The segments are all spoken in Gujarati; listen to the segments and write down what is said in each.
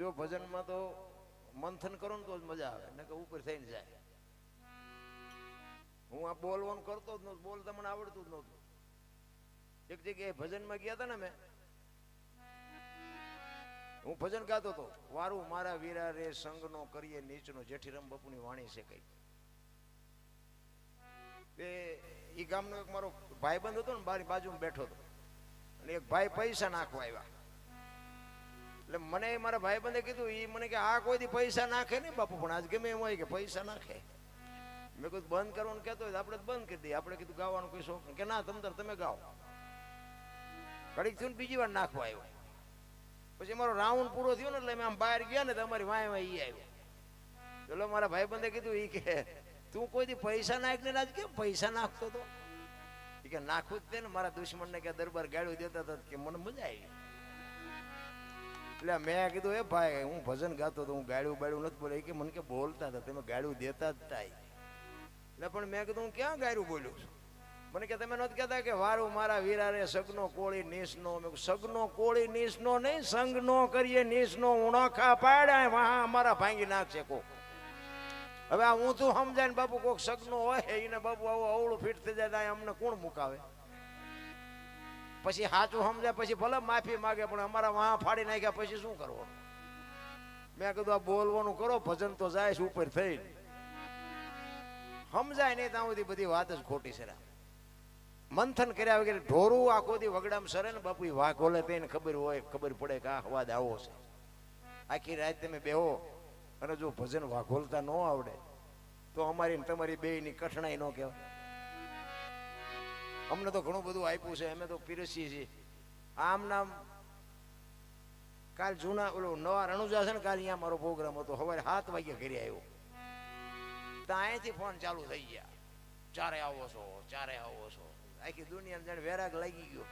જો ભજનમાં તો મંથન કરો ને તો જ મજા આવે, ને કે ઉપર થઈને જાય. હું આ બોલવાનું કરતો જ નહોતો બોલતા મને આવડતું જ નહોતું. એક જગ્યાએ ભજનમાં ગયા હતા ને મેં. હું ભજન ગાતો હતો વારું મારા વીરા રે સંગનો કરીએ નીચનો. જેઠીરામ બાપુની વાણી છે કઈ. તે ઈ ગામનો એક મારો ભાઈબંધ હતો ને, બારી બાજુમાં બેઠો હતો. અને એક ભાઈ પૈસા નાખવા આવ્યા. એટલે મને મારા ભાઈબંધે કીધું એ મને કે આ કોઈ દી પૈસા નાખે નહીં બાપુ, પણ આજ ગમે એમ હોય કે પૈસા નાખે. મેં કીધું, બંધ કરવાનું કહેતો હોય આપણે બંધ કરી દઈએ. આપણે કીધું, ગાવાનું કોઈ શોખ કે ના તમ તાર તમે ગાઓ. ઘડીક થયું બીજી વાર નાખવા આવ્યો. પછી મારો રાઉન્ડ પૂરો થયો ને એટલે અમે આમ બહાર ગયા ને તમારી વાય વાય એ આવ્યો. ચલો મારા ભાઈબંધે કીધું એ કે, તું કોઈ દી પૈસા નાખને આજ કેમ પૈસા નાખતો તો? કે નાખવું જ તે ને. મારા દુશ્મનને કે દરબાર ગાળ્યું દેતા હતા કે મને મજા આવી. એટલે મેં કીધું, એ ભાઈ, હું ભજન ગાતો તો હું ગાડું બાડું નથી બોલે. કે, મને કે બોલતા હતા, તમે ગાડું દેતા જ થાય એટલે પણ મેં કીધું, હું ક્યાં ગાડું બોલ્યું છું? મને કે, તમે નથી કહેતા કે વારું મારા વીરા રે સગનો કોળી નીસનો? મેં સગનો કોળી નીસનો નહીં, સંગનો કરીએ નીસનો ઉણોખા પાડ્યા, વાહ અમારા ભાંગી નાખશે કોક. હવે આ તું સમજાય ને બાપુ કોક સગનો હોય, એને બાપુ આવું અવળું ફીટ થઈ જાય અમને કોણ મુકાવે? પછી સાચું સમજાય પછી ભલે માફી માગે, પણ અમારા વાહ ફાડી નાખ્યા પછી શું કરવાનું? મેં કીધું, આ બોલવાનું કરો, ભજન તો જાય છે, ઉપર થઈ સમજાય નહીં, ત્યાં સુધી બધી વાત જ ખોટી છે. મંથન કર્યા વગેરે ઢોરું આખો દી વગડામ સરે ને બાપુ વાઘ ઓલે તેને ખબર હોય, ખબર પડે કે આ અવાજ આવો છે. આખી રાત તમે બેહો, અને જો ભજન વાઘોલતા ન આવડે, તો અમારી તમારી બે ની કઠણાઈ ન કહેવાય. અમને તો ઘણું બધું આપ્યું છે, અમે તો પીરસીએ છીએ. આમ નામ કાલ જૂના ઓલો નવા રણુજા છે ને, કાલ અહીંયા મારો પ્રોગ્રામ હતો. સવારે સાત વાગે ઘરે આવ્યો. ત્યાં અહીંયાથી ફોન ચાલુ થઈ ગયા. ચારે આવો છો ચારે આવો છો. આખી દુનિયા જાણે વેરાગ લાગી ગયો.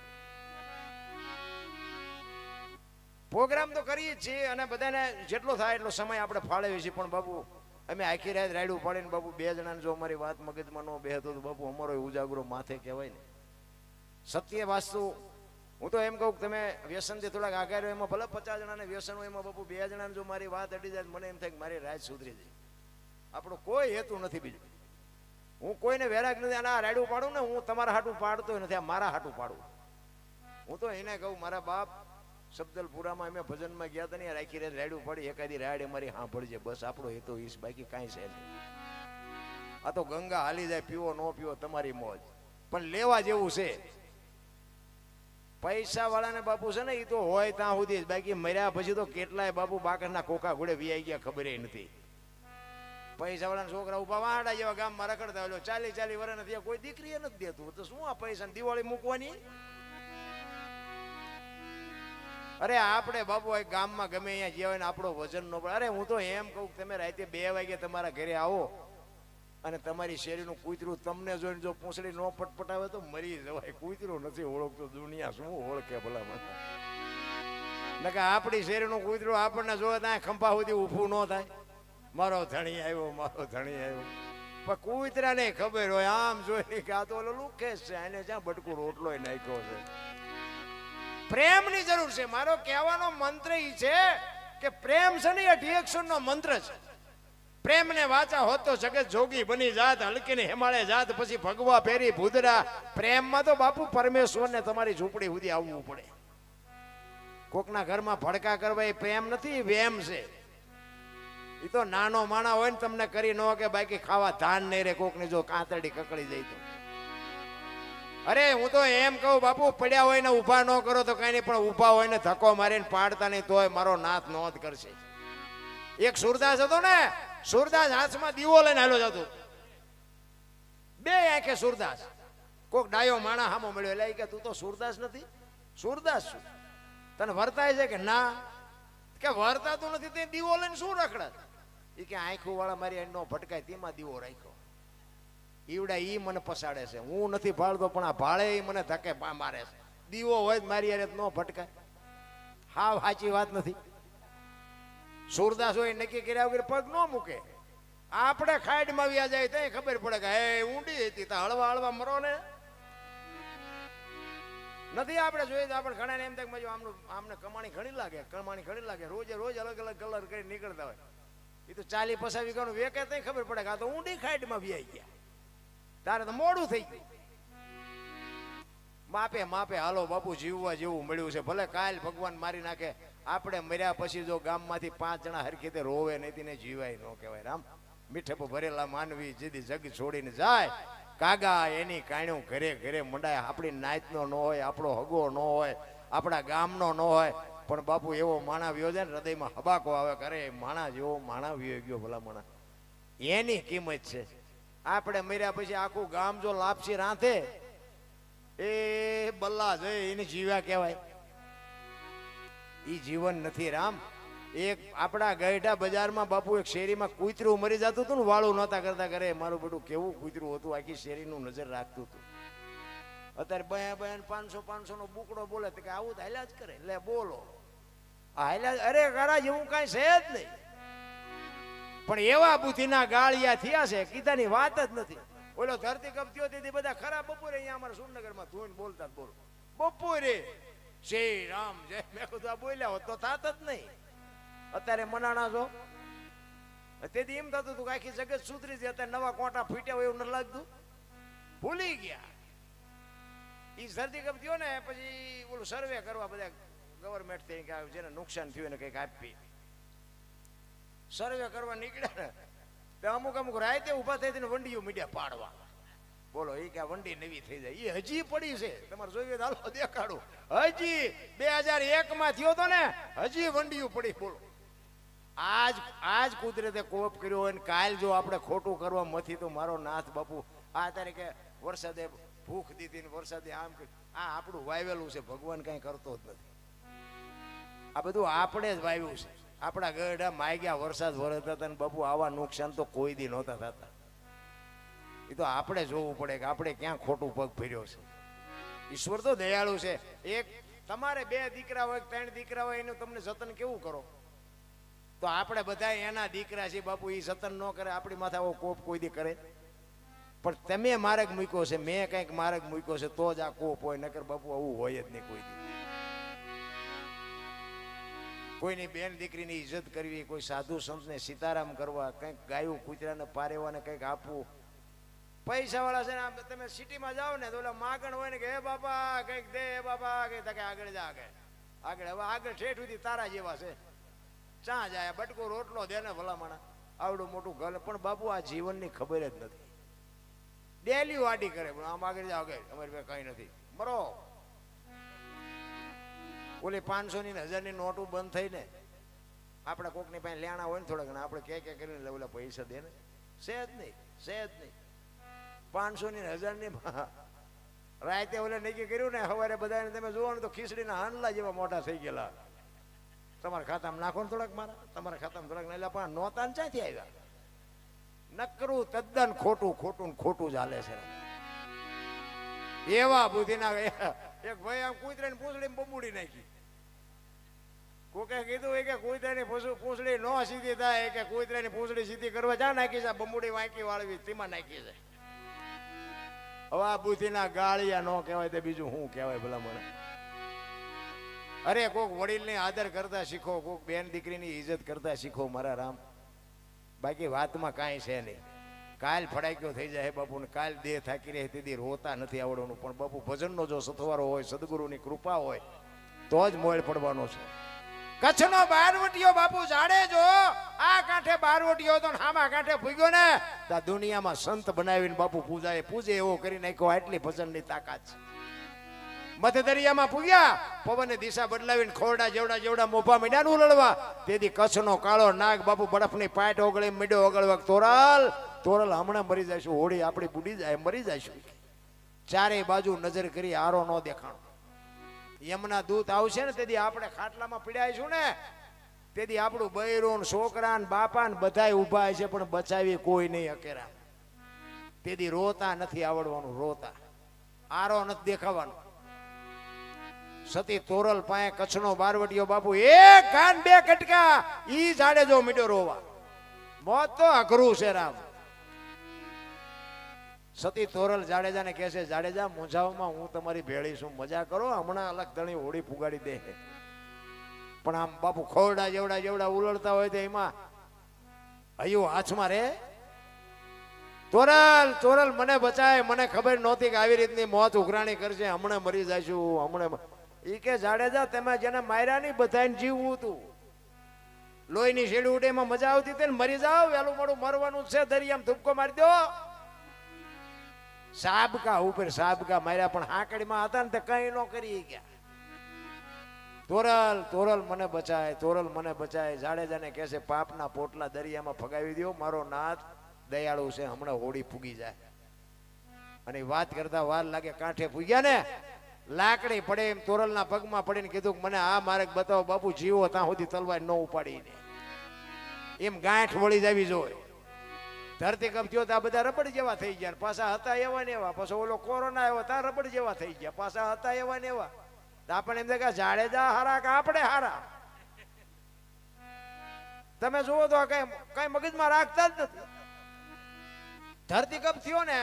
પ્રોગ્રામ તો કરીએ જ છીએ અને બધાને જેટલો થાય એટલો સમય આપણે ફાળવીએ છીએ. પણ બાપુ, અમે આખી રાત રાયડું પાડીને બાપુ, બે જણાને જો અમારી વાત મગજમાં ન બેહતો તો બાપુ અમારો ઉજાગરો માથે કહેવાય ને. સત્ય વાસ્તુ હું તો એમ કહું કે તમે વ્યસનથી થોડાક આગળ રહ્યો એમાં ભલે પચાસ જણાને વ્યસન હોય, એમાં બાપુ બે જણાને જો મારી વાત અડી જાય મને એમ થાય કે મારી રાત સુધરી જાય. આપણો કોઈ હેતુ નથી બીજો. હું કોઈને વેરાગ નથી અને આ રાયડું પાડું ને, હું તમારા હાટું પાડતો નથી, આ મારા હાટું પાડું. હું તો એને કહું, મારા બાપ શબ્દલપુરામાં અમે ભજનમાં ગયા હતા ને રાખી રે રાયડું પડી, એકાદી રાડ અમારી સાંભળજે, બસ આપણો હેતુ ઈશ બાકી કાંઈ છે આ તો ગંગા હાલી જાય, પીવો, ન પીવો, તમારી મોજ. પણ લેવા જેવું છે પૈસા વાળાને બાપુ છે ને એ તો હોય ત્યાં સુધી બાકી મર્યા પછી તો કેટલાય બાપુ બાકરના કોકા ઘોડે વીઆઈ ગયા, ખબર નથી. પૈસા વાળાના છોકરા ઊભા વાડા જેવા ગામમાં રખડતા હોય ચાલી ચાલી વર્ષ નથી કોઈ દીકરી નથી દેતું. તો શું આ પૈસા દિવાળી મૂકવાની? અરે આપણે બાપુ આ ગામમાં ગમે અહીંયા જે ને આપણો વજન નો પડે અરે હું તો એમ કહું તમે રાતે બે વાગે તમારા ઘરે આવો. અને તમારી શેરીનું કૂતરું તમને જોઈને જો પૂંછડી ન પટપટાવે તો મરી જવાય. કૂતરું નથી ઓળખતો, દુનિયા શું ઓળખે ભલા નકે આપણી શેરીનું કૂતરું આપણને જોવે ત્યાં ખંભા સુધી ઊભું ન થાય. મારો ધણી આવ્યો, મારો ધણી આવ્યો. પણ કૂતરાને ખબર હોય, આમ જોઈને કે આ તો ઓલો લુખેશ છે એને જ્યાં બટકું રોટલો નાખ્યો છે. પ્રેમની જરૂર છે. મારો કહેવાનો મંત્ર ઈ છે કે પ્રેમ છે ને એ ડિએક્શન નો મંત્ર છે. પ્રેમને વાચા હોત તો જોગી બની જાત, હલકીને હિમાલય જાત, પછી ભગવા પેરી ભૂદરા. પ્રેમમાં તો બાપુ પરમેશ્વરને તમારી ઝૂંપડી સુધી આવવું પડે. કોકના ઘરમાં ભડકા કરવા એ પ્રેમ નથી, વેમ છે. એ તો નાનો માણા હોય ને તમને કરી ન કે બાકી ખાવા ધાન નહીં રે કોકને, જો કાંતરડી કકડી જાય તો અરે, હું તો એમ કહું, બાપુ, પડ્યા હોય ને ઊભા ન કરો તો કઈ નહીં, પણ ઊભા હોય ને ધક્કો મારીને પાડતા નહીં, તોય મારો નાથ નોંધ કરશે. એક સુરદાસ હતો ને સુરદાસ હાથમાં દીવો લઈને હાલો જતો બે આંખે સુરદાસ. કોક ડાયો માણા હામો મળ્યો, એટલે કે, તું તો સુરદાસ નથી. સુરદાસ છું. તને વર્તાય છે કે ના? કે વર્તાતું નથી, તે દીવો લઈને શું રખડત એ કે આંખું વાળા મારી નો ભટકાય, તેમાં દીવો રાખ્યો. ઈવડા ઈ મને પસાડે છે. હું નથી ભાળતો, પણ આ ભાળે ઈ મને ધકે મારે છે. દીવો હોય મારી અરે ન ભટકાય. હાવ સાચી વાત નથી. સુરદાસ હોય, નક્કી કર્યા વગર પગ ન મૂકે. આપણે ખાડમાં વ્યા જાય ત્યાં ખબર પડે કે, હે, ઊંડી હતી, તો હળવા હળવા મરો ને. નથી આપણે જોઈએ આપણે ઘણા એમ થાય આમનું, આમને કમાણી ઘણી લાગે, કમાણી ઘણી લાગે. રોજે રોજ અલગ અલગ કલર કરી નીકળતા હોય. એ તો ચાલી પસાવી ગણું વેકે ત્યાં ખબર પડે કે આ તો ઊંડી ખાઈટમાં વ્યાઈ ગયા. તારે તો મોડું થઈ ગયું. માપે માપે, હાલો બાપુ, જીવવા જેવું મળ્યું છે. ભલે કાલ ભગવાન મારી નાખે, આપણે મર્યા પછી જો ગામમાંથી પાંચ જણા હરખીતે રોવે નહીં ને જીવાય ન કહેવાય. રામ, મીઠપ ભરેલા માનવી જેદી જગ છોડીને જાય, કાગા એની કાણ્યું ઘરે ઘરે મંડાય. આપણી નાતનો ન હોય, આપણો હગો ન હોય, આપણા ગામનો ન હોય. પણ બાપુ એવો માણા વ્યો ને, હૃદયમાં હબાકો આવે કરે માણા જેવો માણા વ્યો ગયો ભલા માણા એની કિંમત છે. આપણે મર્યા પછી આખું ગામ જો લાપસી રાંધે એ બલ્લા જય એને જીવ્યા કહેવાય. ઈ જીવન નથી રામ. એક આપણા ગઈઢા બજારમાં બાપુ એક શેરીમાં કૂતરું મરી જતું હતું ને વાળું નહોતા કરતા કરે મારું બધું કેવું કૂતરું હતું, આખી શેરીનું નજર રાખતું હતું. અત્યારે બયા બયા પાંચસો પાંચસો નો બુકડો બોલે કે આવું તો હાલ્યા જ કરે. લે બોલો. હાલ્યા અરે કરા જેવું કાંઈ છે જ નહીં. પણ એવા બુદ્ધિના ગાળિયા થયા છે કીધાની વાત જ નથી. ઓલો ધરતી કપ થયો તેથી બધા ખરા બપોરે અહીંયા અમારા સુરનગરમાં ધોઈને બોલતા બોલો. બપોરે. શ્રી રામ, જય. મેં કીધું, આ બોલ્યા હોત તો થાત જ નહીં. અત્યારે મનાણા છો? તેથી એમ થતું હતું કે આખી જગત સુધરી છે અત્યારે નવા કોટા ફૂટ્યા હોય એવું ન લાગતું? ભૂલી ગયા. એ શરદી કપ થયો ને, પછી ઓલું સર્વે કરવા બધા ગવર્મેન્ટથી જેને નુકસાન થયું એને કંઈક આપી સર્વે કરવા નીકળ્યા ને તો અમુક અમુક રાતે ઊભા થઈ ને વંડીઓ મીડિયા પાડવા. બોલો એ કે વંડી નવી થઈ જાય. એ હજી પડી છે. તમારે જોઈએ હાલો દેખાડો. હજી બે હજાર એક માં થયો તો ને, હજી વંડીઓ પડી. બોલો. આજ આજ કુદરતે કોપ કર્યો હોય ને કાલ જો આપણે ખોટું કરવા મથી તો મારો નાથ બાપુ, આ તારીખે વરસાદે ભૂખ દીધી ને વરસાદે આમ આ આપણું વાવેલું છે, ભગવાન કઈ કરતો જ નથી. આ બધું આપણે જ વાવ્યું છે. આપણા ગઢા માગ્યા વરસાદ વરસતા હતા ને બાપુ, આવા નુકસાન તો કોઈ દી નહોતા થતા. એ તો આપણે જોવું પડે કે આપણે ક્યાં ખોટું પગ ફેર્યો છે. ઈશ્વર તો દયાળુ છે. એક તમારે બે દીકરા હોય, ત્રણ દીકરા હોય, એનું તમને જતન કેવું કરો? તો આપણે બધા એના દીકરા છે બાપુ એ જતન ન કરે, આપણી માથે આવો કોપ કોઈ દી કરે. પણ તમે માર્ગ મૂક્યો છે, મેં કંઈક માર્ગ મૂક્યો છે, તો જ આ કોપ હોય, નકર બાપુ, આવું હોય જ નહીં કોઈ દી. કોઈની બેન દીકરીની ઇજ્જત કરવી, કોઈ સાધુ સંતને સીતારામ કરવા, કંઈક ગાયું કૂતરાને પારેવાને કંઈક આપવું. પૈસા વાળા છે ને તમે સિટીમાં જાઓ ને તો ઓલા માગણ હોય ને કે, હે બાપા, કંઈક દે, હે બાપા. કંઈક તકે આગળ જા, આગળ. આગળ, હવે આગળ ઠેઠ સુધી તારા જેવા છે. ચા જાય બટકો રોટલો દે ને ભલામણા. આવડું મોટું ઘર, પણ બાપુ, આ જીવનની ખબર જ નથી. ડેલી વાડી કરે પણ આમ આગળ જાઓ આગળ. અમારી પાસે કંઈ નથી. મરો. ઓલી પાંચસો ની હજારની નોટો બંધ થઈ ને આપણે કોકની પાસે લેણા હોય ને થોડા ઘણા આપણે કે કે કરીને ઓલા પૈસા દે ને. છે નહીં, છે જ નહીં. પાંચસો ની હજારની રાતે ઓલે નક્કી કર્યું ને સવારે બધાને તમે જુઓ ને તો ખીચડીના હાંડલા જેવા મોટા થઈ ગયેલા. તમારા ખાતામાં નાખો ને થોડાક મારા, તમારા ખાતામાં થોડાક એટલે પણ નોતા ને ક્યાંથી આવ્યા? નકરું, તદ્દન ખોટું ખોટું ખોટું જ હાલે છે. એવા બુદ્ધિના એક ભાઈ આમ કૂતરાને પૂંછડી બબુડી નાખી. કોકે કીધું હોય કે કૂતરાની પૂંછ- પૂંછડી નો સીધી થાય કે કૂતરાની પૂંછડી સીધી કરવા જા નાખી છે બમુડી વાંકી વાળવી, તેમાં નાખી છે. હવે આ બુદ્ધિના ગાળિયા નો કહેવાય તે બીજું શું કહેવાય ભલા મને? અરે કોક વડીલને આદર કરતા શીખો, કોક બેન દીકરીની ઇજ્જત કરતા શીખો મારા રામ. બાકી વાતમાં કાંઈ છે નહીં. કાલ ફડાક્યો થઈ જાય બાપુ ને કાલ દેહ થાકી રહે તેથી રોતા નથી આવડવાનું. પણ બાપુ, ભજનનો જો સથવારો હોય, સદગુરુની કૃપા હોય, તો જ મોળ પડવાનો છે. કચ્છનો બારવટીયો બાપુ જાડે જો, આ કાંઠે બારવટીયો તો હામા કાંઠે ભૂગ્યો ને, તો દુનિયામાં સંત બનાવીને બાપુ પૂજાએ પૂજે એવો કરી નાખ્યો, આટલી ભજનની તાકાત છે. મધ્ય દરિયામાં પૂગ્યા, પવનની દિશા બદલાવીને ખોરડા જેવડા જેવડા મોભા મીડાનું ઉલળવા. તેથી કચ્છનો કાળો નાગ બાપુ બરફની પાટ ઓગળી મીડો ઓગળવા તોરલ તોરલ હમણાં મરી જઈશું હોળી આપણી બુડી જાય, મરી જઈશું ચારે બાજુ નજર કરી આરો ન દેખાણો. યમના દૂત આવશે ને, તેથી આપણે ખાટલામાં પીડાઈશું ને. તેથી આપણું બૈરું છોકરા ને બાપા ને બધાય ઊભા છે, પણ બચાવી કોઈ નહીં અકેરા. તેથી રોતા નથી આવડવાનું, રોતા. આરો નથી દેખાવાનું. સતી તોરલ પાસે કચ્છનો બારવટીયો બાપુ એક કાન બે કટકા, ઈ જાડે જો મીડો રોવા. મોત તો અઘરું છે રામ. સતી તોરલ જાડેજાને કહે છે, જાડેજા મૂંઝાવમાં હું તમારી ભેળી છું. મજા કરો, હમણાં અલગ ધણી હોળી ફુગાડી દે. પણ આમ બાપુ ખોરડા જેવડા જેવડા ઉલળતા હોય તો એમાં હયું હાથમાં રે. તોરલ તોરલ મને બચાય. મને ખબર નહોતી કે આવી રીતની મોત ઉઘરાણી કરશે. હમણાં મરી જઈશું. હમણાં એ કે, જાડેજા, તમે જેને માર્યા નહીં બધાને જીવવું હતું. લોહીની શેડી ઉડે એમાં મજા આવતી હતી ને મરી જાવ વેલું મોડું મરવાનું છે. દરિયામાં ધુપકો મારી દો. સાબકા ઉપર સાબકા માર્યા, પણ હાકડીમાં હતા ને તે કઈ ન કરી ગયા તોરલ તોરલ મને બચાય, તોરલ મને બચાય. જાડેજાને કહે છે, પાપના પોટલા દરિયામાં ફગાવી દો મારો નાથ દયાળુ છે, હમણાં હોળી ફૂગી જાય. અને વાત કરતા વાર લાગે, કાંઠે ફૂગ્યા ને? લાકડી પડે એમ તોરલના પગમાં પડીને કીધું કે, મને આ માર્ગ બતાવો, બાપુ, જીવો ત્યાં સુધી તલવાર ન ઉપાડીને. એમ ગાંઠ વળી જવી જોઈએ ધરતી કપ થયો ત્યાં બધા રબડ જેવા થઈ ગયા પાછા હતા એવા ને એવા. પાછો ઓલો કોરોના આવ્યો ત્યાં રબડ જેવા થઈ ગયા. પાછા હતા એવા ને એવા. આપણે એમ કે જાડેજા હારા કે આપણે હારા? તમે જુઓ તો કઈ કઈ મગજમાં રાખતા જ નથી. ધરતી કપ થયો ને,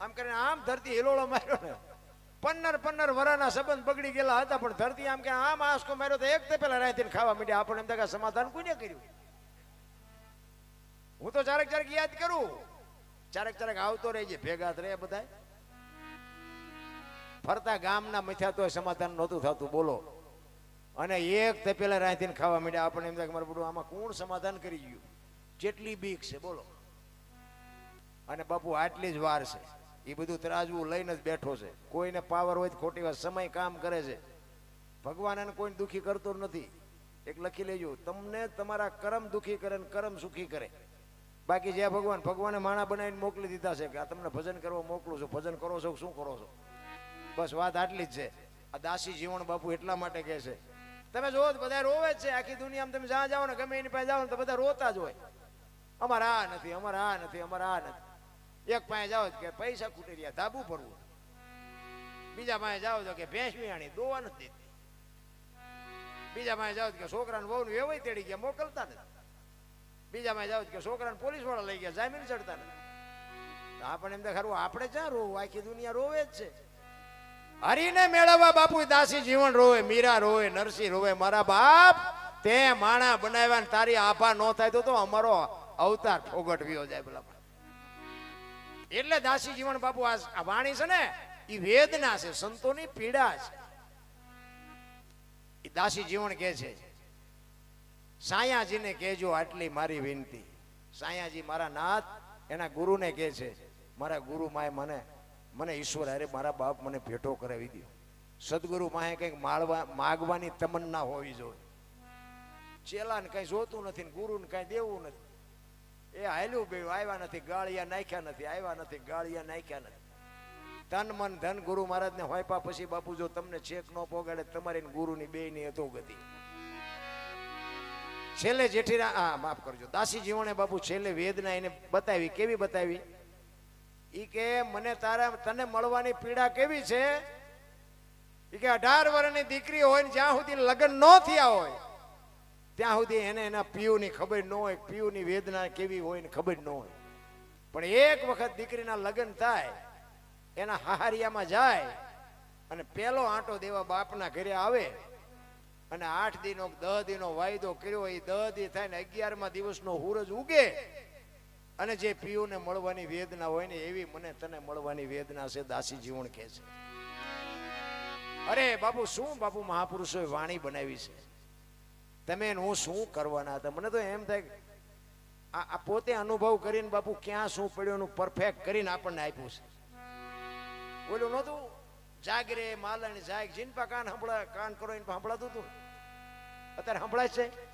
આમ કરીને આમ ધરતી હિલોળો માર્યો ને. પન્નર પન્નર વરાના સંબંધ બગડી ગયેલા હતા, પણ ધરતી આમ કે આમ આસકો માર્યો તો એક તે પેલા રાતે ખાવા માંડ્યા. આપણને એમ કે સમાધાન કોઈને કર્યું? હું તો ચારેક ચારેક યાદ કરું. ચારેક ચારેક આવતો રહેજે ભેગા રહે બધા ફરતા ગામના મથ્યા તો સમાધાન નહોતું થતું, બોલો. અને એક તે પેલા રાંધીને ખાવા માંડ્યા. આપણને એમ થાય કે મારું બધું આમાં કોણ સમાધાન કરી ગયું? જેટલી બીક છે, બોલો. અને બાપુ આટલી જ વાર છે. એ બધું ત્રાજવું લઈને જ બેઠો છે. કોઈને પાવર હોય ખોટી વાત, સમય કામ કરે છે. ભગવાન એને કોઈને દુઃખી કરતો નથી. એક લખી લેજો, તમને તમારા કરમ દુઃખી કરે ને કરમ સુખી કરે. બાકી જે ભગવાન, ભગવાને માણા બનાવીને મોકલી દીધા છે કે આ તમને ભજન કરવા મોકલું છું, ભજન કરો છો શું કરો છો? બસ વાત આટલી જ છે. આ દાસી જીવન બાપુ એટલા માટે કહે છે. તમે જોવો બધા રોવે જ છે, આખી દુનિયામાં તમે જ્યાં જાઓ ને ગમે એની પાસે જાઓ ને તો બધા રોતા જ હોય. અમારે આ નથી, અમારે આ નથી, અમારે આ નથી. એક પાસે જાઓ કે પૈસા ખૂટી રહ્યા, ધાબુ ભરવું. બીજા પાસે જાઓ તો કે ભેંસ વિયાણી દોવા નથી બીજા પાસે જાઓ કે છોકરાને બહુ વેવાય તેડી ગયા, મોકલતા નથી. બીજા પાસે જાઓ કે છોકરાને પોલીસવાળા લઈ ગયા, જામીન ચડતા નથી. તો આપણને એમ ખરું આપણે ક્યાં રોવું, આખી દુનિયા રોવે જ છે. હરીને મેળવવા બાપુ દાસી જીવન રોવે, મીરા રોવે, નરસિંહ રોવે, મારા બાપ, તે માણા બનાવ્યા ને તારી આભા ન થાય તો અમારો અવતાર ફોગટવ્યો જાય પેલા એટલે દાસી જીવન બાપુ આ આ વાણી છે ને એ વેદના છે, સંતોની પીડા છે. એ દાસી જીવન કે છે સાયાજીને કહેજો આટલી મારી વિનંતી. સાયાજી, મારા નાથ એના ગુરુને કહે છે, મારા ગુરુ માએ મને મને ઈશ્વર અરે મારા બાપ મને ભેટો કરાવી દો સદગુરુ માએ કંઈક માળવા, માગવાની તમન્ના હોવી જોઈએ. ચેલાને કઈ જોતું નથી ગુરુને કઈ દેવું નથી. એ હાલ્યું બે આવ્યા નથી, ગાળિયા નાખ્યા નથી, આવ્યા નથી, ગાળિયા નાખ્યા નથી. તન મન ધન ગુરુ મહારાજને હોયપા પછી બાપુ, જો તમને છેક ન પોગાડે, તમારી ગુરુની બે ની હતો ગતિ છેલ્લે જેઠીરા આ, માફ કરજો. દાસી જીવણે બાપુ છેલ્લે વેદના એને બતાવી. કેવી બતાવી? ઈ કે, મને તારા તને મળવાની પીડા કેવી છે? ઈ કે, અઢાર વર્ષની દીકરી હોય ને જ્યાં સુધી લગ્ન ન થયા હોય, ત્યાં સુધી એને એના પિયુની ખબર ન હોય, પિયુની વેદના કેવી હોય ને ખબર ન હોય. પણ એક વખત દીકરીના લગ્ન થાય, એના હાહારિયામાં જાય અને પેલો આંટો દેવા બાપના ઘરે આવે અને આઠ દિનો, દહ દિનો વાયદો કર્યો, એ દહ દી થાય ને અગિયારમાં દિવસનો સૂરજ ઉગે. અને જે પીઓને મળવાની વેદના હોય ને, એવી મને તને મળવાની વેદના છે, દાસી જીવન કહે છે. અરે બાપુ, શું બાપુ મહાપુરુષોએ વાણી બનાવી છે? તમે હું શું કરવાના હતા? મને તો એમ થાય આ પોતે અનુભવ કરીને બાપુ ક્યાં શું પડ્યું એનું પરફેક્ટ કરીને આપણને આપ્યું છે. ઓલું નહોતું? જાગરે માલણ જાગ, જીનપા કાન હંભળા કાન કરો એને સાંભળાતું હતું? અત્યારે સંભળાય છે?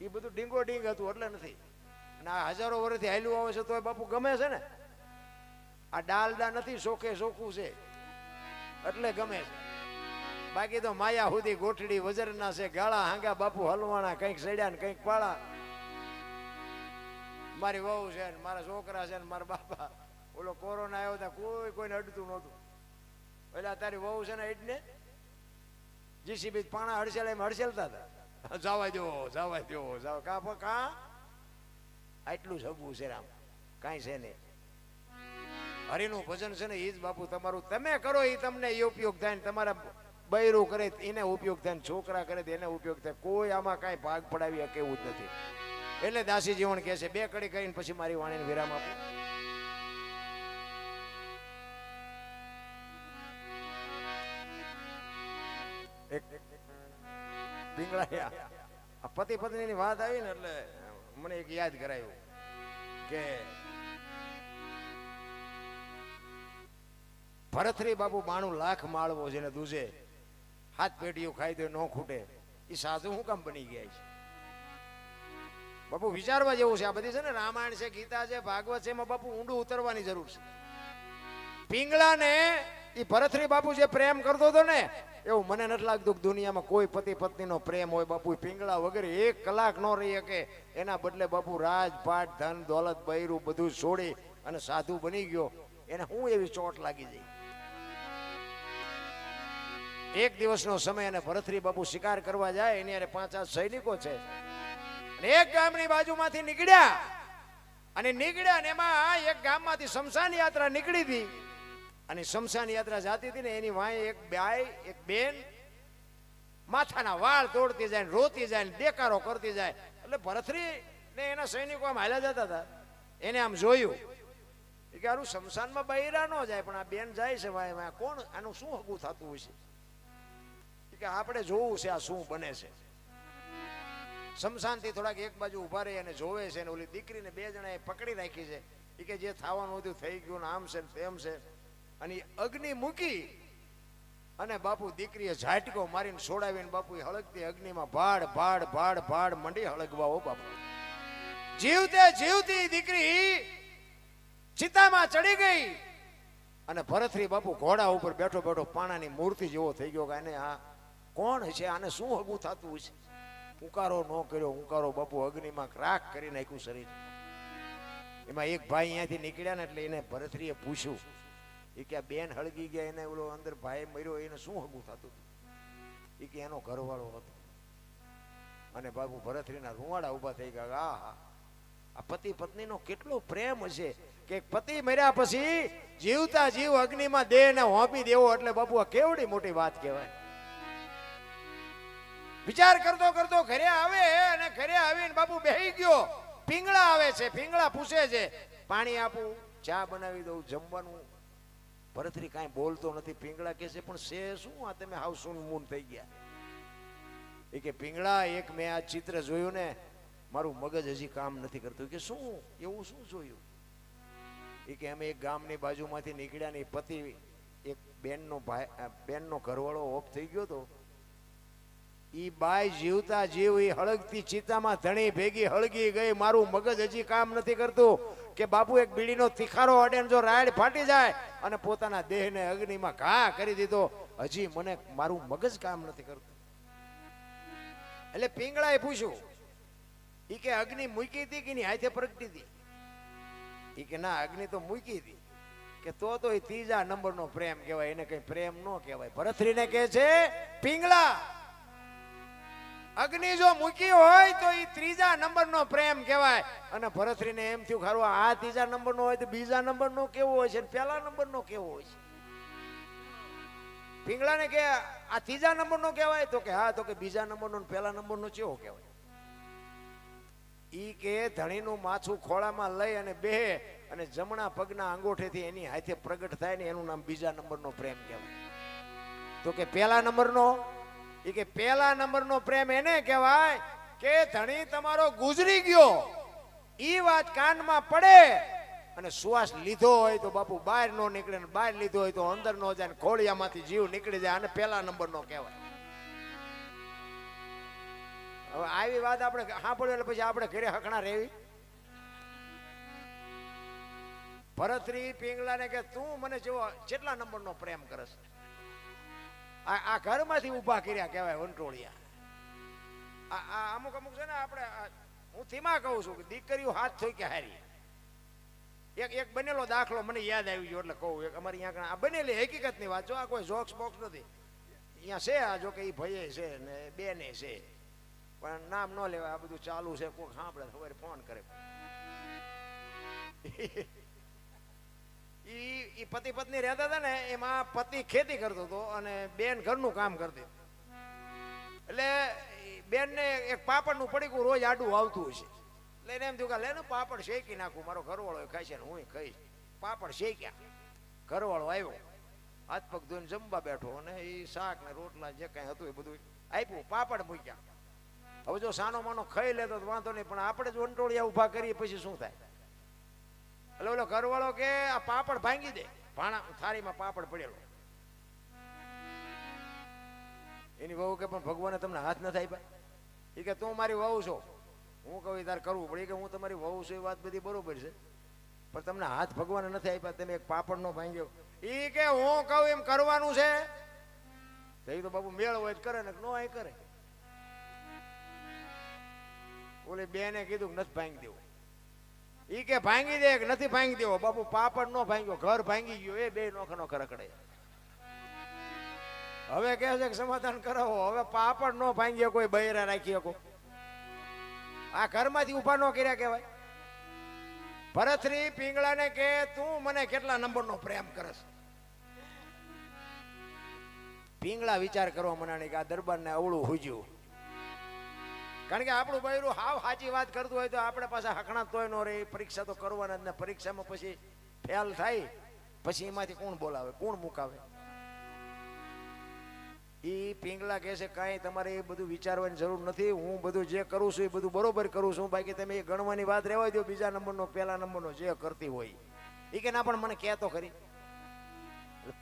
એ બધું ડીંગો ડીંગ હતું, એટલે નથી. અને આ હજારો વર્ષથી હાલ્યું આવે છે તો બાપુ ગમે છે ને? આ ડાલડા નથી શોખે શોખું છે. એટલે ગમે છે. બાકી તો માયા સુધી ગોઠડી, વજરના છે, ગાળા, હાંગા, બાપુ હલવાણા, કંઈક સડ્યા ને કંઈક પાળા. મારી વહુ છે ને, મારા છોકરા છે ને, મારા બાપા. ઓલો કોરોના આવ્યો ત્યાં કોઈ કોઈને અડતું નહોતું. એટલે તારી વહુ છે ને એટલે જીસીબી પાણા હડસેલ એમ હડસેલતા હતા. જવા દો જવા દો જવા કા કા? આટલું સગવું છે રામ. કાંઈ છે નહીં. હરિનું ભજન છે ને એ જ બાપુ તમારું. તમે કરો એ તમને એ ઉપયોગ થાય ને તમારા બૈરું કરે એને ઉપયોગ થાય ને છોકરા કરે એને ઉપયોગ થાય. કોઈ આમાં કાંઈ ભાગ પડાવી શકે એવું જ નથી. એટલે દાસી જીવન કહે છે બે કડી કરીને પછી મારી વાણીને વિરામ આપું. પિંગળા આ પતિ પત્નીની વાત આવી ને એટલે મને એક યાદ કરાયું કે ભરતરી બાપુ બાણું લાખ માળવો જેને દૂજે હાથ પેટીઓ ખાઈ દે, ન ખૂટે. એ સાધુ હું કામ બની ગયા છે? બાપુ વિચારવા જેવું છે આ બધી છે ને, રામાયણ છે, ગીતા છે, ભાગવત છે, એમાં બાપુ ઊંડું ઉતરવાની જરૂર છે. પિંગળાને એ ભરતરી બાપુ જે પ્રેમ કરતો હતો ને, એવું મને નથી લાગતું દુનિયામાં કોઈ પતિ પત્નીનો પ્રેમ હોય, બાપુ પિંગળા વગેરે એક કલાક ન રહી શકે. એના બદલે બાપુ રાજપાટ, ધન, દોલત, બૈરું બધું છોડી અને સાધુ બની ગયો. એને હું એવી ચોટ લાગી જઈ એક દિવસનો સમય અને ભરતરી બાપુ શિકાર કરવા જાય, એની અરે પાંચ આઠ સૈનિકો છે. એક ગામની બાજુમાંથી નીકળ્યા. અને નીકળ્યા ને એમાં એક ગામમાંથી શમશાન યાત્રા નીકળી હતી. અને શમશાન યાત્રા જાતી હતી ને એની વાંહે એક બાઈ, એક બેન માથાના વાળ તોડતી જાય રોતી જાય દેકારો કરતી જાય. એટલે ભરતરી ને એના સૈનિકો આમ હાલ્યા જતા હતા. એને આમ જોયું. એ કે આરું શમશાનમાં બૈરા ન જાય, પણ આ બેન જાય છે ભાઈ કોણ? આનું શું હગું થતું હોય છે કે આપણે જોવું છે આ શું બને છે. શમશાનથી થોડાક એક બાજુ ઊભા રહી અને જોવે છે ને ઓલી દીકરીને બે જણાએ પકડી રાખી છે. એ કે જે થવાનું હતું થઈ ગયું ને આમ છે તેમ છે. અને અગ્નિ મૂકી અને બાપુ દીકરીએ ઝાટકો મારીને છોડાવીને બાપુ હળગતી અગ્નિમાં ભાડ ભાડ ભાડ ભાડ મંડી હળગવા હો બાપુ. જીવતે જીવતી દીકરી ચિતામાં ચડી ગઈ અને ભરતરી બાપુ ઘોડા ઉપર બેઠો બેઠો પાણાની મૂર્તિ જેવો થઈ ગયો કે આ કોણ છે? આને શું હગું થતું છે ઉકારો ન કર્યો, ઉકારો બાપુ અગ્નિમાં ક્રાક કરી નાખ્યું શરીર. એમાં એક ભાઈ અહીંયાથી નીકળ્યા ને એટલે એને ભરતરીએ પૂછ્યું એ કે બેન હળગી ગયા, એને ઓલો અંદર ભાઈ મર્યો, એને શું હગું થતું હતું એ કે એનો ઘરવાળો હતો. અને બાબુ ભરતરીના રૂવાડા ઊભા થઈ ગયા, આ આ પતિ પત્નીનો કેટલો પ્રેમ હશે કે પતિ મર્યા પછી જીવતા જીવ અગ્નિમાં દેહને હોંપી દેવો એટલે બાપુ આ કેવડી મોટી વાત કહેવાય. વિચાર કરતો કરતો ઘરે આવે અને ઘરે આવીને બાપુ બેહી ગયો. પીંગળા આવે છે, પીંગળા પૂછે છે, પાણી આપું, ચા બનાવી દઉં, જમવાનું ભરતરી કાંઈ બોલતો નથી. પીંગળા કહે છે, પણ છે શું? આ તમે હાવ સૂન મૂન થઈ ગયા. એ કે, પીંગળા, એક મેં આ ચિત્ર જોયું ને, મારું મગજ હજી કામ નથી કરતું. કે, શું? એવું શું જોયું? એ કે, અમે એક ગામની બાજુમાંથી નીકળ્યા ને પતિ, એક બેનનો ભાઈ બેનનો ઘરવાળો ઓફ થઈ ગયો તો ઈ બાય જીવતા જીવ, ઈ હળગતી ચિતામાં ધણી ભેગી હળગી ગઈ. મારું મગજ હજી કામ નથી કરતું કે બાપુ એક બીડીનો તિખારો અડે જો રાયડ ફાટી જાય અને પોતાના દેહને અગ્નિમાં ઘા કરી દીધો. હજી મને મારું મગજ કામ નથી કરતું. એટલે પિંગળાએ પૂછ્યું, ઈ કે અગ્નિ મૂકી હતી કે ની હાથે પ્રગટી હતી. ઈ કે ના, અગ્નિ તો મૂકી હતી. કે તો તો એ ત્રીજા નંબરનો પ્રેમ કહેવાય. એને કઈ પ્રેમ ન કહેવાય. ભરતરીને કહે છે, પિંગળા અગ્નિ જો મૂકી હોય તો એ ત્રીજા નંબરનો પ્રેમ કહેવાય. અને ભરતરીને એમ થયું ખરું આ ત્રીજા નંબરનો હોય તો બીજા નંબરનો કેવો હોય છે પહેલા નંબરનો કેવો હોય છે? પિંગળાને કે આ ત્રીજા નંબરનો કહેવાય? તો કે હા, તો કે બીજા નંબરનો પહેલા નંબરનો કેવો કહેવાય? ઈ કે ધણીનું માથું ખોળામાં લઈ અને બે અને જમણા પગના અંગોઠેથી એની હાથે પ્રગટ થાય ને એનું નામ બીજા નંબરનો પ્રેમ કહેવાય. તો કે પહેલા નંબરનો? ઈ કે પહેલા નંબરનો પ્રેમ એને કહેવાય કે ધણી તમારો ગુજરી ગયો. એ વાત કાનમાં પડે અને સુવાસ લીધો હોય તો બાપુ બહાર નો નીકળે ને બહાર લીધો હોય તો અંદર નો જાય ને ખોળિયામાંથી જીવ નીકળી જાય અને પહેલા નંબરનો કહેવાય. હવે આવી વાત આપણે સાંભળ્યો એટલે પછી આપણે ઘરે હકણા રહેવી. ભરતરી પિંગલાને કે તું મને જેવો કેટલા નંબરનો પ્રેમ કરસ? આ આ ઘરમાંથી ઊભા કર્યા કહેવાય વંટોળિયા. આ આ અમુક અમુક છે ને આપણે હું ધીમા કહું છું કે દીકરીઓ હાથ થઈ કે હારી. એક એક બનેલો દાખલો મને યાદ આવી ગયો એટલે કહું, એક અમારી અહીંયા આ બનેલી હકીકતની વાત. જો આ કોઈ જોક્સ બોક્સ નથી. અહીંયા છે આ, જો કે એ ભાઈએ છે ને બેને છે. પણ નામ ન લેવાય, આ બધું ચાલુ છે કોઈ સાંભળે ખબર ફોન કરે. ઈ પતિ પત્ની રહેતા હતા ને, એમાં પતિ ખેતી કરતો હતો અને બેન ઘરનું કામ કરતી. એટલે બેનને એક પાપડનું પડીકું રોજ આડું આવતું હશે. એટલે એને એમ થયું કે લે પાપડ શેકી નાખું, મારો ઘરવાળો ખાય છે ને હું ખાઈશ. પાપડ શેક્યા. ઘરવાળો આવ્યો. હાથ પગ ધોઈને જમવા બેઠો અને એ શાક ને રોટલા જે કાંઈ હતું એ બધું આપ્યું, પાપડ મૂક્યા. હવે જો સાનો માનો ખાઈ લેતો વાંધો નહીં, પણ આપણે જ વંટોળિયા ઊભા કરીએ, પછી શું થાય? એટલે ઓલો ઘરવાળો કે આ પાપડ ભાંગી દે? ભાણા, થાળીમાં પાપડ પડેલો. એની વહુ કે, પણ ભગવાને તમને હાથ નથી આપ્યા? એ કે, તું મારી વહુ છો. હું કહું તારે કરવું પડે. કે, હું તમારી વહુ છું, એ વાત બધી બરોબર છે. પણ તમને હાથ ભગવાને નથી આપ્યા, તમે એક પાપડ નો ભાંગ્યો. એ કે, હું કહું, એમ કરવાનું છે? એ તો બાબુ મેળ હોય કરે ને નો એ કરે. ઓલી બેને કીધું નથી ભાંગી દેવું. ઈ કે ભાંગી દે કે નથી ભાંગી દેવો. બાપુ પાપડ નો ભાંગ્યો, ઘર ભાંગી ગયો, એ બે નોખ નોખા રખડે હવે કે છે કે સમાધાન કરાવો. હવે પાપડ નો ભાંગ્યો, કોઈ બૈરા રાખી શકો. આ ઘરમાંથી ઊભા નો કર્યા કહેવાય. ભરતરી પિંગળાને કે, તું મને કેટલા નંબરનો પ્રેમ કરસ પિંગળા વિચાર કરવા મનાણી કે આ દરબારને અવળું હુજ્યું. કારણ કે આપણું બૈરું હાવ સાચી વાત કરતું હોય તો આપણે પાછા હકણા તોય નો રે પરીક્ષા તો કરવાના જ ને. પરીક્ષામાં પછી ફેલ થાય, પછી એમાંથી કોણ બોલાવે? કોણ મુકાવે? એ પિંગલા કહે છે, કાંઈ તમારે એ બધું વિચારવાની જરૂર નથી. હું બધું જે કરું છું એ બધું બરોબર કરું છું. બાકી તમે એ ગણવાની વાત રહેવા દો બીજા નંબરનો પહેલા નંબરનો જે કરતી હોય. એ કે, ના, પણ મને કહેતો ખરી.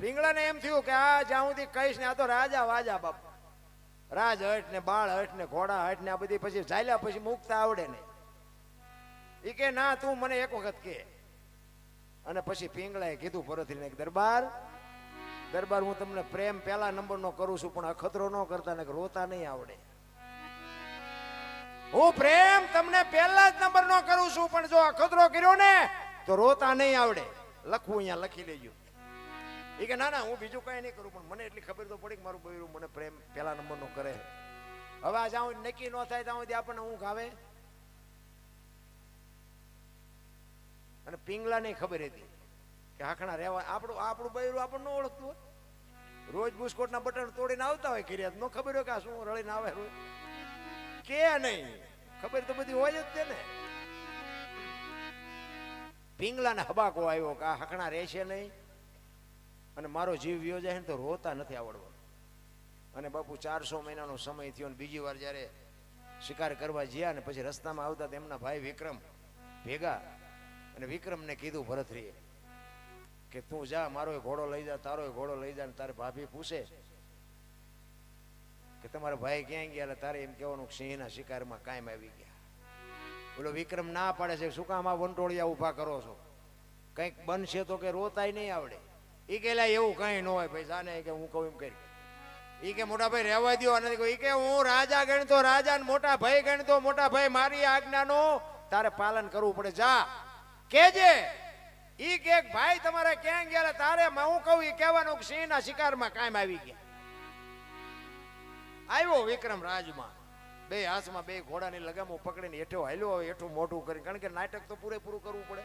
પિંગળાને એમ થયું કે, આ જ્યાં સુધી કહીશ ને, આ તો રાજા વાજા બાપ. રાજ હટ ને બાળ હટ ને ઘોડા હટ ને આ બધી પછી ચાલ્યા પછી મુકતા આવડે નહીં. એ કે, ના, તું મને એક વખત કે. અને પછી પિંગળાએ કીધું ભરતરીને દરબાર દરબાર હું તમને પ્રેમ પહેલા નંબરનો કરું છું, પણ અખતરો ન કરતા ને રોતા નહીં આવડે. હું પ્રેમ તમને પહેલા જ નંબરનો કરું છું, પણ જો અખતરો કર્યો ને, તો રોતા નહીં આવડે. લખવું અહીંયા લખી લેજો એ કે, ના ના, હું બીજું કઈ નહીં કરું, પણ મને એટલી ખબર તો પડી કે મારું બૈરું મને પ્રેમ પહેલા નંબરનો કરે હવે આ જાઉં નક્કી ન થાય ત્યાં સુધી આપણને ઊંઘ આવે. અને પિંગલા નહીં ખબર હતી કે હાખણા રહેવા, આપણું આપણું બૈરું આપણને ઓળખતું હોય. રોજ બુસ્કોટના બટન તોડીને આવતા હોય કિરિયાત નો ખબર હોય કે આ શું રળીને આવે રોજ કે નહીં? ખબર તો બધી હોય જ છે ને પિંગલાને હબાકો આવ્યો કે આ હકણા રહેશે નહીં. મારો જીવ વ્યો જાય ને તો રોતા નથી આવડવાનું અને બાપુ ચારસો મહિનાનો સમય થયો ને બીજી વાર જ્યારે શિકાર કરવા ગયા ને પછી રસ્તામાં આવતા તેમના ભાઈ વિક્રમ ભેગા અને વિક્રમને કીધું ભરતરીએ કે તું જા મારો ઘોડો લઈ જા તારો ઘોડો લઈ જા ને તારે ભાભી પૂછે કે તમારા ભાઈ ક્યાં ગયા તારે એમ કહેવાનું સિંહના શિકારમાં કાયમ આવી ગયા. બોલો, વિક્રમ ના પાડે છે, શું કામ આ વંટોળિયા ઊભા કરો છો? કંઈક બનશે તો કે રોતાય નહીં આવડે. એ કેલા એવું કાંઈ ન હોય ભાઈ ને કે હું કહું એમ કરી. ઈ કે મોટા ભાઈ રહેવા દ્યો અને એ કે હું રાજા ગણતો, રાજા ને મોટા ભાઈ ગણતો, મોટા ભાઈ મારી આજ્ઞાનો, તારે પાલન કરવું પડે. જા, કેજે. ઈ કે ભાઈ તમારે ક્યાં ગયા તારે હું કહું, ઈ કહેવાનું કે સિંહના શિકારમાં કાયમ આવી ગયા. આવ્યો વિક્રમ રાજમાં. બે હાથમાં બે ઘોડાની લગામો પકડીને હેઠો હાલ્યો હવે હેઠું મોઢું કરી કારણ કે નાટક તો પૂરેપૂરું કરવું પડે.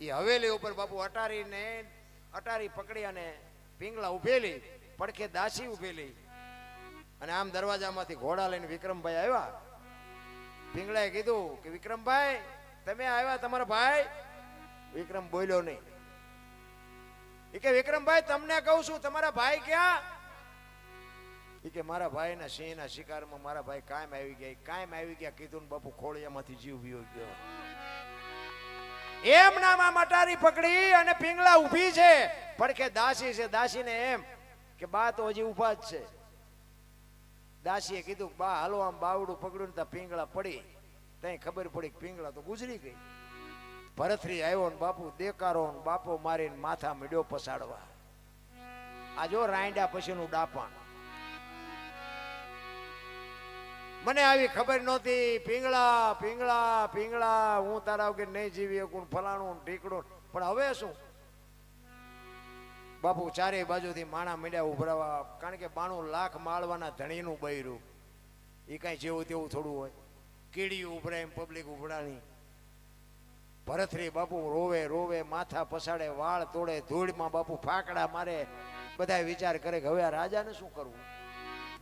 એ હવેલી ઉપર બાપુ અટારીને અટારી પકડી અને પિંગલા ઉભેલી, પડખે દાસી ઉભેલી. અને આમ દરવાજામાંથી ઘોડા લઈને વિક્રમભાઈ આવ્યા. પિંગલાએ કીધું કે, વિક્રમભાઈ, તમે આવ્યા તમારા ભાઈ? વિક્રમ બોલ્યો નહીં. એ કે, વિક્રમભાઈ, તમને કહું છું, તમારા ભાઈ ક્યાં? એ કે, મારા ભાઈના સિંહના શિકારમાં મારા ભાઈ કાયમ આવી ગયા. કાયમ આવી ગયા. કીધું બાપુ ખોળિયામાંથી જીવ વિયો ગયો. એમ નામાં મટારી પકડી અને પિંગલા ઊભી છે. પડખે દાસી છે, દાસીને એમ કે બા તો હજી ઊભા જ છે. દાસીએ કીધું કે બા, હાલો આમ બાવડું પકડ્યું ને પિંગળા પડી. ત્યાં ખબર પડી કે પિંગળા તો ગુજરી ગઈ. ભરતરી આવ્યો ને બાપુ, દેકારો ને બાપો મારીને માથા મીડ્યો પસાડવા. આ જો રાયડા પછીનું ડાપણ. મને આવી ખબર નહોતી. પીંગળા પીંગળા પીંગળા, હું તારા વગર નહીં જીવી શકું, ફલાણું ઢીકડું પણ હવે શું? બાપુ ચારે બાજુથી માણા મીડ્યા ઉભરાવા, કારણ કે બાણું લાખ માળવાના ધણીનું બૈરું. એ કાંઈ જેવું તેવું થોડું હોય. કીડી ઉભરાય એમ પબ્લિક ઉભરાણી. ભરતરી બાપુ રોવે રોવે, માથા પસાડે વાળ તોડે, ધૂળમાં બાપુ ફાકડા મારે. બધા વિચાર કરે કે હવે આ રાજાને શું કરવું?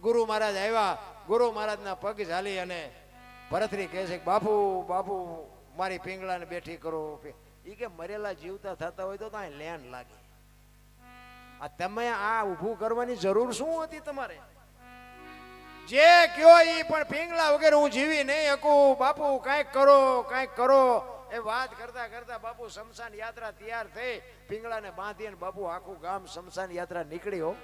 ગુરુ મહારાજ આવ્યા ગુરુ મહારાજના પગ ઝાલી અને ભરતરી કહે છે બાપુ બાપુ, મારી પિંગળાને બેઠી કરો. એ કે મરેલા જીવતા થતા હોય તો ત્યાં લાગે. આ તમે આ ઊભું કરવાની જરૂર શું હતી તમારે? જે કયો એ પણ પિંગલા વગેરે હું જીવી નહીં શકું. બાપુ, કાંઈક કરો કાંઈક કરો. એ વાત કરતા કરતા બાપુ શમશાન યાત્રા તૈયાર થઈ. પિંગળાને બાંધી અને બાપુ આખું ગામ શમશાન યાત્રા નીકળ્યો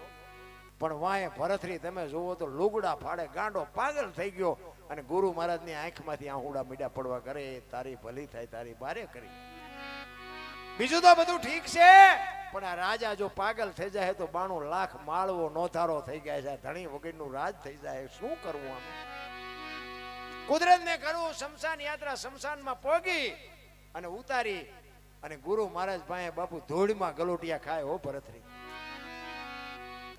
પણ વાંહે ભરતરી તમે જુઓ તો લુગડા ફાડે, ગાંડો પાગલ થઈ ગયો. અને ગુરુ મહારાજની આંખમાંથી આહુડા મીડા પડવા કરે, તારી ભલી થાય, તારી બારે કરી. બીજું તો બધું ઠીક છે, પણ આ રાજા જો પાગલ થઈ જાય તો બાણું લાખ માળવો નોધારો થઈ ગયા છે ધણી વગેરેનું રાજ થઈ જાય, શું કરવું આમ? કુદરતને કરવું શમશાન યાત્રા શમશાનમાં પોગી અને ઉતારી અને ગુરુ મહારાજ ભાઈ બાપુ ધોળમાં ગલોટિયા ખાય, હો ભરતરી.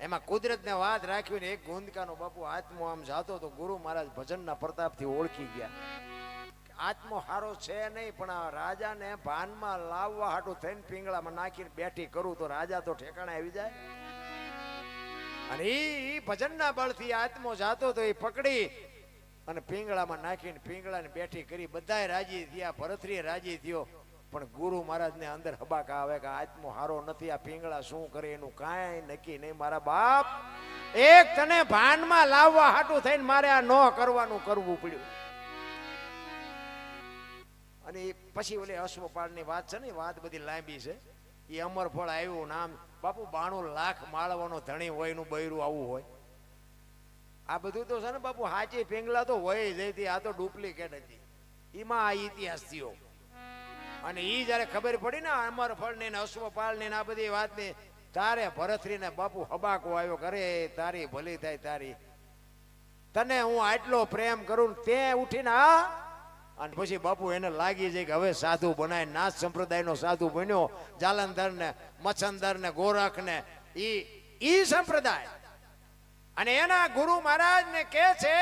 એમાં કુદરતને વાત રાખીને એક ગુંદકાનો બાપુ આત્મો આમ જાતો તો ગુરુ મહારાજ ભજનના પ્રતાપથી ઓળખી ગયા. આત્મો હારો છે નહીં, પણ આ રાજાને ભાનમાં લાવવા હાટું થઈને પિંગળામાં નાખીને બેઠી કરું તો રાજા તો ઠેકાણે આવી જાય. અને એ ભજનના બળથી આત્મો જાતો તો એ પકડી અને પિંગળામાં નાખીને પિંગળાને બેઠી કરી બધાય રાજી થયા ભરતરી રાજી થયો. પણ ગુરુ મહારાજને અંદર હબાકા આવે કે આત્મો હારો નથી, આ પિંગળા શું કરે, એનું કાંઈ નક્કી નહીં. મારા બાપ, એક તને ભાનમાં લાવવા હાટું થઈને મારે આ ન કરવાનું કરવું પડ્યું. અને પછી ઓલી અશ્વપાળની વાત છે ને વાત બધી લાંબી છે. એ અમરફળ આવ્યું નામ. બાપુ, બાણું લાખ માળવાનો ધણી હોય એનું બૈરું આવું હોય. આ બધું તો છે ને બાપુ, હાચી પિંગલા તો હોય જ હતી આ તો ડુપ્લિકેટ હતી. એમાં આ ઇતિહાસ થયો. અને એ જ્યારે ખબર પડી ને અમરફળ ને અશ્વપાળ ને આ બધી વાત ને તારે ભરતરી ને બાપુ હબાકો આવ્યો કરે તારી ભલી થાય, તારી. તને હું આટલો પ્રેમ કરું તે ઉઠીને આ, અને પછી બાપુ એને લાગી જાય કે હવે સાધુ બનાય, નાથ સંપ્રદાયનો સાધુ બન્યો, જાલંધર ને, મચ્છંદર ને, ગોરખ ને, ઈ ઈ સંપ્રદાય. અને એના ગુરુ મહારાજ ને કે છે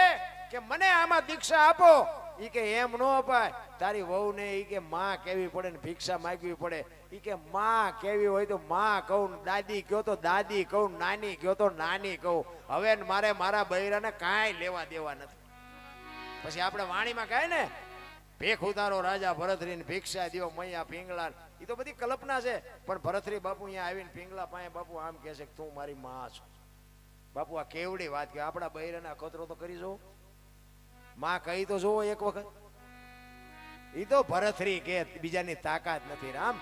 કે મને આમાં દીક્ષા આપો. ઈ કે એમ ન અપાય. તારી વહુ ને ઈ કે માં કેવી પડે ને ભિક્ષા માગવી પડે. ઈ કે માં કેવી હોય તો માં કહું, દાદી કહો તો દાદી કહું, નાની કહો તો નાની કહું. હવે મારે મારા બૈરાને કાંઈ લેવા દેવા નથી. પછી આપણે વાણીમાં કહે ને, ભેખ ઉતારો રાજા ભરતરીને, ભિક્ષા દ્યો મૈયા પિંગલા એ તો બધી કલ્પના છે. પણ ભરતરી બાપુ અહીંયા આવીને પિંગલા પાસે બાપુ આમ કહે છે કે તું મારી માં છો. બાપુ આ કેવડી વાત કે આપણા બૈરાને અખતરો તો કરી જો માં કહી તો જોવો એક વખત. એ તો ભરથરી કે બીજાની તાકાત નથી રામ.